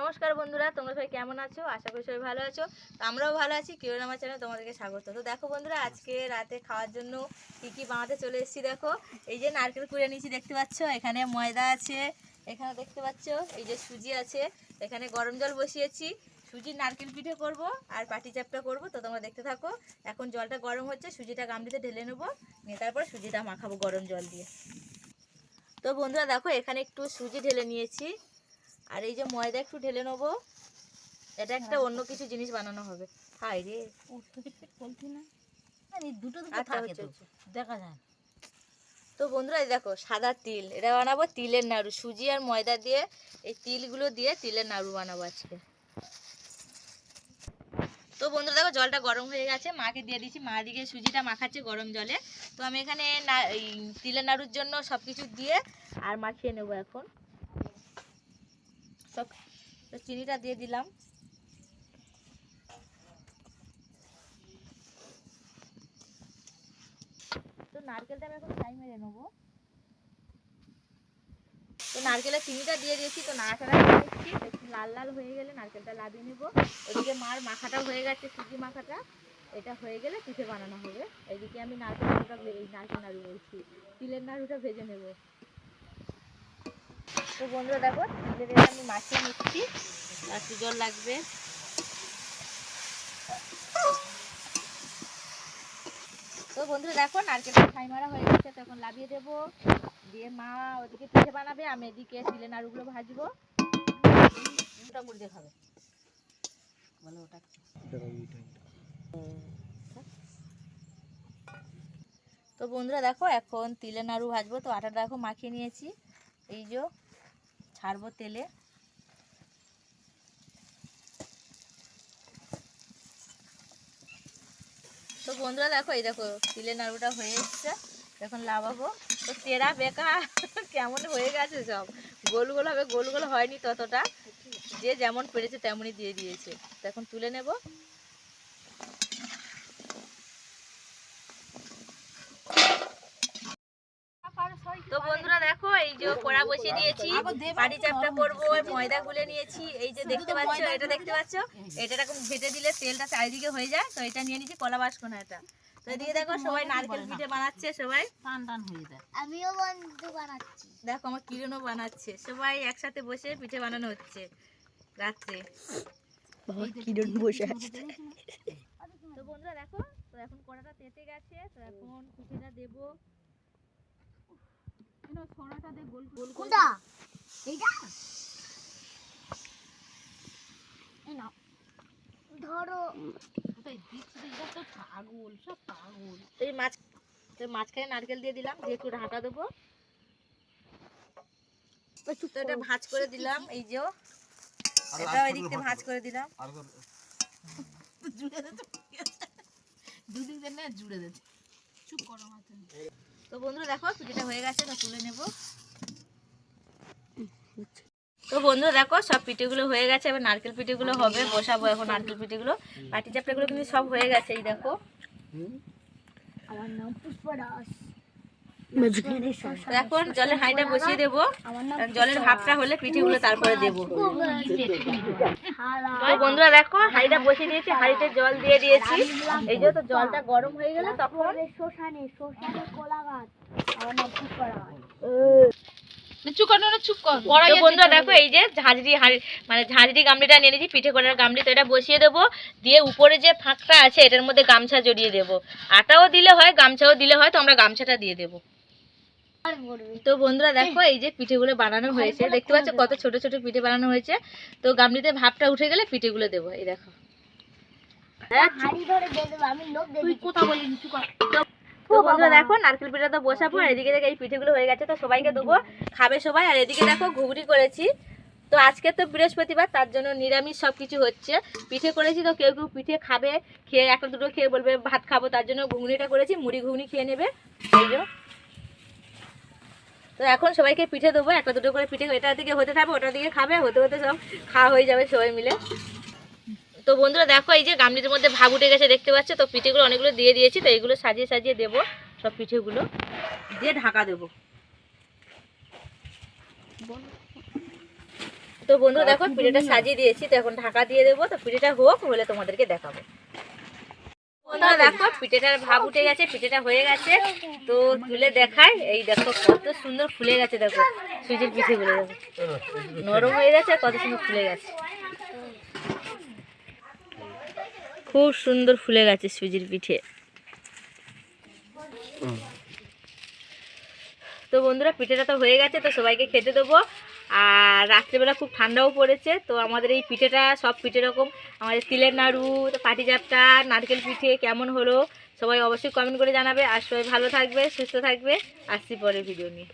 নমস্কার বন্ধুরা, তোমরা সবাই কেমন আছো? আশা করি সবাই ভালো আছো। তো আমরাও ভালো আছি, কিরণ আমার চ্যানেল তোমাদেরকে স্বাগত। তো দেখো বন্ধুরা, আজকে রাতে খাওয়ার জন্য কি কি বানাতে চলে এসেছি দেখো। এই যে নারকেল কুড়ে নিয়েছি, দেখতে পাচ্ছ? এখানে ময়দা আছে, এখানে দেখতে পাচ্ছ? এই যে সুজি আছে, এখানে গরম জল বসিয়েছি। সুজির নারকেল পিঠে করব আর পাটি চাপটা করব, তো তোমরা দেখতে থাকো। এখন জলটা গরম হচ্ছে, সুজিটা গামলিতে ঢেলে নেব। নিয়ে তারপরে সুজিটা মাখাবো গরম জল দিয়ে। তো বন্ধুরা, দেখো এখানে একটু সুজি ঢেলে নিয়েছি। আর এই যে ময়দা একটু ঢেলে নেব। এটা একটা অন্য কিছু জিনিস বানানো হবে। হাই রে। দুটো আচ্ছা, দেখা যায় তো বন্ধুরা এই দেখো সাদা তিল। এটা বানাবো তিলের নাড়ু। সুজি আর ময়দা দিয়ে এই তিলগুলো দিয়ে তিলের নাড়ু বানাবো আজকে। তো বন্ধুরা দেখো জলটা গরম হয়ে গেছে। মাকে দিয়ে দিয়েছি মা দিকে সুজিটা মাখাচ্ছে গরম জলে। তো আমি এখানে না- তিলের নাড়ুর জন্য সব কিছু দিয়ে আর মাখিয়ে নেব এখন। সব তো চিনিটা দিয়ে দিলাম। তো নারকেলটা আমি এখন ফ্রাই মেরে নেব। তো নারকেলের চিনিটা দিয়ে দিয়েছি, তো নাড়াচাড়া দিচ্ছি একটু লাল লাল হয়ে গেলে নারকেলটা লাভিয়ে নেব। ওদিকে মার মাখাটা হয়ে গেছে, সুজি মাখাটা। এটা হয়ে গেলে পিঠে বানানো হবে। এদিকে আমি নারকেল নাড়ুটা নারকেল নাড়ু বলছি। তিলের নাড়ুটা ভেজে নেব। তো বন্ধুরা দেখো এটা আমি মাখিয়ে নিচ্ছি। একটু জল লাগবে? তো বন্ধুরা দেখো, নারকেলটা ছাই মারা হয়ে গেছে তখন লাভিয়ে দেবো। দিয়ে মা ওদিকে পিঠে বানাবে, আমি এদিকে তিলের নাড়ুগুলো ভাজবো। ওটা মুড়ি দিয়ে খাবে। বলে ওটা তো বন্ধুরা দেখো, এখন তিলের নাড়ু ভাজবো। তো আটাটা দেখো মাখিয়ে নিয়েছি। এই যে ছাড়বো তেলে। তো বন্ধুরা দেখো, এই দেখো, তিলের নাড়ুটা হয়ে এসছে। এখন লাভাবো। তো তেরা বেকা কেমন হয়ে গেছে সব? গোল গোল হবে, গোল গোল হয়নি ততটা। যে যেমন পেরেছে তেমনই দিয়ে দিয়েছে। তো এখন তুলে নেব তো বন্ধুরা দেখো এই যে কড়া বসিয়ে দিয়েছি। পাটি চাপটা করব ময়দা গুলে নিয়েছি। এই যে দেখতে পাচ্ছ এটা দেখতে পাচ্ছ? এটা এরকম ভেজে দিলে তেলটা চারিদিকে হয়ে যায়। তো এটা নিয়ে নিয়েছি কলা বাসকোনা এটা। তো এদিকে দেখো সবাই নারকেল পিঠে বানাচ্ছে সবাই। টান টান হয়ে যায়। আমিও বন্ধু বানাচ্ছি। দেখো আমার কিরণও বানাচ্ছে। সবাই একসাথে বসে পিঠে বানানো হচ্ছে রাত্রে। কিরণ বসে আছে। তো বন্ধুরা দেখো তো এখন কড়াটা তেতে গেছে। তো এখন পিঠেটা দেবো। ছোড়াটা দিয়ে গোল গোল করে কোনটা? এইটা? এই নাও। ধরো। কোথায় দিচ্ছি তো এরা তো পাগল সব পাগল। এই মাছ তো মাঝখানে নারকেল দিয়ে দিলাম দিয়ে একটু ঢাকা দেবো। এটা ভাঁজ করে দিলাম এই যে। এটা ওই দিকতে ভাঁজ করে। দিলাম। জুড়ে দিতে দুদিন না জুড়ে দিতে চুপ করো মাথা তো বন্ধুরা দেখো পিঠেটা হয়ে গেছে তো তুলে নেব। তো বন্ধুরা দেখো সব পিঠেগুলো হয়ে গেছে এবার নারকেল পিঠেগুলো হবে বসাবো এখন নারকেল পিঠেগুলো। পাটি চাপড়াগুলো কিন্তু সব হয়ে গেছে এই দেখো। আমার নাম পুষ্পদাস। তো এখন জলের হাঁড়িটা বসিয়ে দেবো। জলের হলে পিঠেগুলো তারপরে দেবো। বন্ধুরা দেখো, হাঁড়িটা বসিয়ে দিয়েছি, হাঁড়িতে জল দিয়ে দিয়েছি। এই যে তো জলটা গরম হয়ে তখন শ্মশানে শ্মশানে কোলা গাছ মানে ঝাঁঝরি গামলিটা নিয়ে নিয়েছি, পিঠে করার গামলি, তো এটা বসিয়ে দেবো। দিয়ে উপরে যে ফাঁকটা আছে, এটার মধ্যে গামছা জড়িয়ে দেবো। আটাও দিলে হয়, গামছাও দিলে হয়, তো আমরা গামছাটা দিয়ে দেবো। তো বন্ধুরা দেখো এই যে পিঠেগুলো বানানো হয়েছে। দেখতে পাচ্ছ কত ছোট ছোট পিঠে বানানো হয়েছে। তো গামলিতে ভাবটা উঠে গেলে পিঠেগুলো দেবো। এই দেখো। হ্যাঁ হাড়ি ধরে দিয়ে দেবো আমি লোক তুই দেখি কথা বলিনি চুপ কর। তো বন্ধুরা দেখো নারকেল পিঠা তো বসাবো আর এদিকে দেখো এই পিঠেগুলো হয়ে গেছে। তো সবাইকে দেবো খাবে সবাই। আর এদিকে দেখো ঘুগনি করেছি। তো আজকে তো বৃহস্পতিবার তার জন্য নিরামিষ সব কিছু হচ্ছে। পিঠে করেছি তো কেউ কেউ পিঠে খাবে খেয়ে একটা দুটো খেয়ে বলবে ভাত খাব তার জন্য ঘুগনিটা করেছি। মুড়ি ঘুগনি খেয়ে নেবে। এই যে। তো এখন সবাইকে পিঠে দেবো, একটা দুটো করে পিঠে এটার দিকে হতে থাকবে ওটার দিকে খাবে, হতে হতে সব খাওয়া হয়ে যাবে সবাই মিলে। তো বন্ধুরা দেখো, এই যে গামলির মধ্যে ভাগ উঠে গেছে, দেখতে পাচ্ছ? তো পিঠেগুলো অনেকগুলো দিয়ে দিয়েছি, তো এইগুলো সাজিয়ে সাজিয়ে দেবো, সব পিঠেগুলো দিয়ে ঢাকা দেবো। তো বন্ধুরা দেখো, পিঠেটা সাজিয়ে দিয়েছি, তো এখন ঢাকা দিয়ে দেবো, তো পিঠেটা হোক হলে তোমাদেরকে দেখাবো। বন্ধুরা দেখো পিঠেটার ভাব উঠে গেছে পিঠেটা হয়ে গেছে। তো তুলে দেখায় এই দেখো কত সুন্দর ফুলে গেছে দেখো। সুজির পিঠেগুলো দেখো। নরম হয়ে গেছে কত সুন্দর ফুলে গেছে। খুব সুন্দর ফুলে গেছে সুজির পিঠে। তো বন্ধুরা পিঠেটা তো হয়ে গেছে তো সবাইকে খেতে দেবো। আর রাত্রেবেলা খুব ঠান্ডাও পড়েছে, তো আমাদের এই পিঠেটা সব পিঠে রকম আমাদের তিলের নাড়ু পাটিজাপটা নারকেল পিঠে কেমন হলো, সবাই অবশ্যই কমেন্ট করে জানাবে। আর সবাই ভালো থাকবে, সুস্থ থাকবে। আসছি পরে ভিডিও নিয়ে।